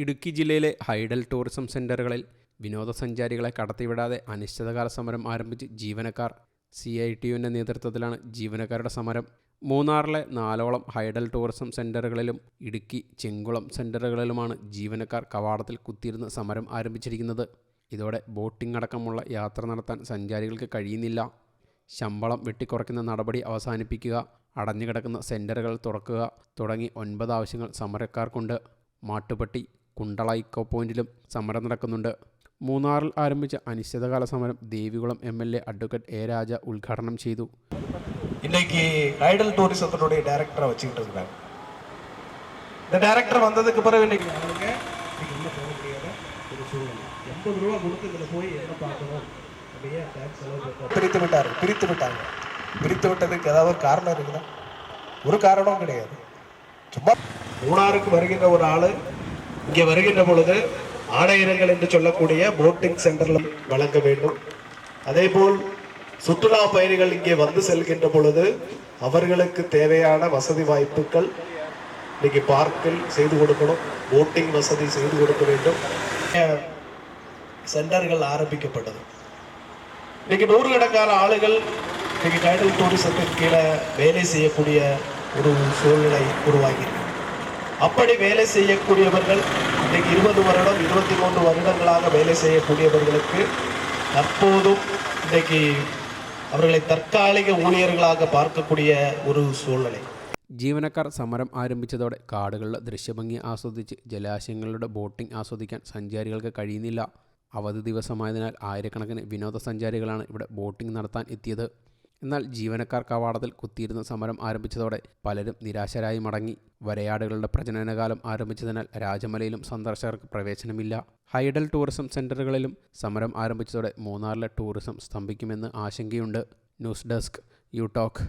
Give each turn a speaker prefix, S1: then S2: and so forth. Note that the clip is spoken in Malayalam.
S1: ഇടുക്കി ജില്ലയിലെ ഹൈഡൽ ടൂറിസം സെന്ററുകളിൽ വിനോദസഞ്ചാരികളെ കടത്തിവിടാതെ അനിശ്ചിതകാല സമരം ആരംഭിച്ച് ജീവനക്കാർ. സി ഐ ടി യുവിന്റെ നേതൃത്വത്തിലാണ് ജീവനക്കാരുടെ സമരം. മൂന്നാറിലെ നാലോളം ഹൈഡൽ ടൂറിസം സെന്ററുകളിലും ഇടുക്കി ചെങ്കുളം സെന്ററുകളിലുമാണ് ജീവനക്കാർ കവാടത്തിൽ കുത്തിയിരുന്ന് സമരം ആരംഭിച്ചിരിക്കുന്നത്. ഇതോടെ ബോട്ടിംഗ് അടക്കമുള്ള യാത്ര നടത്താൻ സഞ്ചാരികൾക്ക് കഴിയുന്നില്ല. ശമ്പളം വെട്ടിക്കുറയ്ക്കുന്ന നടപടി അവസാനിപ്പിക്കുക അടഞ്ഞുകിടക്കുന്ന സെന്ററുകൾ തുറക്കുക തുടങ്ങി ഒൻപത് ആവശ്യങ്ങൾ സമരക്കാർക്കുണ്ട്. മാട്ടുപട്ടി കുണ്ടള ഇക്കോ പോയിന്റിലും സമരം നടക്കുന്നുണ്ട് മൂന്നാറിൽ ആരംഭിച്ച അനിശ്ചിതകാല സമരം Devikulam M L A advocate A Raja ഉദ്ഘാടനം ചെയ്തു
S2: இன்னைக்கு ஐடல் டூரிசத்தினுடைய டைரக்டரை வச்சுக்கிட்டு இருக்கிறாங்க இந்த டைரக்டர் வந்ததுக்கு பிறகு இன்னைக்கு
S3: ஆளுங்க இன்னைக்கு உள்ள போக முடியாத ஒரு சூழ்நிலை எண்பது ரூபா கொடுத்து இதில் போய் என்ன பார்க்கணும் அப்படியே டேக்ஸ் செலவு பண்ணுறோம்
S2: பிரித்து விட்டாரு பிரித்து விட்டாங்க பிரித்து விட்டதுக்கு ஏதாவது ஒரு காரணம் இருக்குதா ஒரு காரணமும் கிடையாது சும்மா மூணாருக்கு வருகின்ற ஒரு ஆளு இங்கே வருகின்ற பொழுது ஆடையரங்கள் என்று சொல்லக்கூடிய போட்டிங் சென்டரில் வழங்க வேண்டும். அதே போல் சுற்றுலா பயணிகள் இங்கே வந்து செல்கின்ற பொழுது அவர்களுக்கு தேவையான வசதி வாய்ப்புகள் இன்னைக்கு பார்க்கில் செய்து கொடுக்கணும். போட்டிங் வசதி செய்து கொடுக்க வேண்டும். சென்டர்கள் ஆரம்பிக்கப்பட்டது. இன்னைக்கு நூறுக்கணக்கான ஆளுகள் இன்னைக்கு டைடல் டூரிசத்தின் கீழே வேலை செய்யக்கூடிய ஒரு சூழ்நிலை உருவாகியிருக்கு அப்படி வேலை செய்யக்கூடியவர்கள் இன்னைக்கு இருபது வருடம் இருபத்தி மூன்று வருடங்களாக வேலை செய்யக்கூடியவர்களுக்கு தற்போதும் இன்னைக்கு அவர்களை தற்காலிக ஊழியர்களாக பார்க்கக்கூடிய ஒரு சூழ்நிலை
S1: ജീവനക്കാർ സമരം ആരംഭിച്ചതോടെ കാടുകളുടെ ദൃശ്യഭംഗി ആസ്വദിച്ച് ജലാശയങ്ങളുടെ ബോട്ടിംഗ് ആസ്വദിക്കാൻ സഞ്ചാരികൾക്ക് കഴിയുന്നില്ല അവധി ദിവസമായതിനാൽ ആയിരക്കണക്കിന് വിനോദസഞ്ചാരികളാണ് ഇവിടെ ബോട്ടിംഗ് നടത്താൻ എത്തിയത് എന്നാൽ ജീവനക്കാർ കവാടത്തിൽ കുത്തിയിരുന്ന സമരം ആരംഭിച്ചതോടെ പലരും നിരാശരായി മടങ്ങി. വരയാടുകളുടെ പ്രജനനകാലം ആരംഭിച്ചതിനാൽ രാജമലയിലും സന്ദർശകർക്ക് പ്രവേശനമില്ല. ഹൈഡൽ ടൂറിസം സെന്ററുകളിലും സമരം ആരംഭിച്ചതോടെ മൂന്നാറിലെ ടൂറിസം സ്തംഭിക്കുമെന്ന് ആശങ്കയുണ്ട്. News desk you talk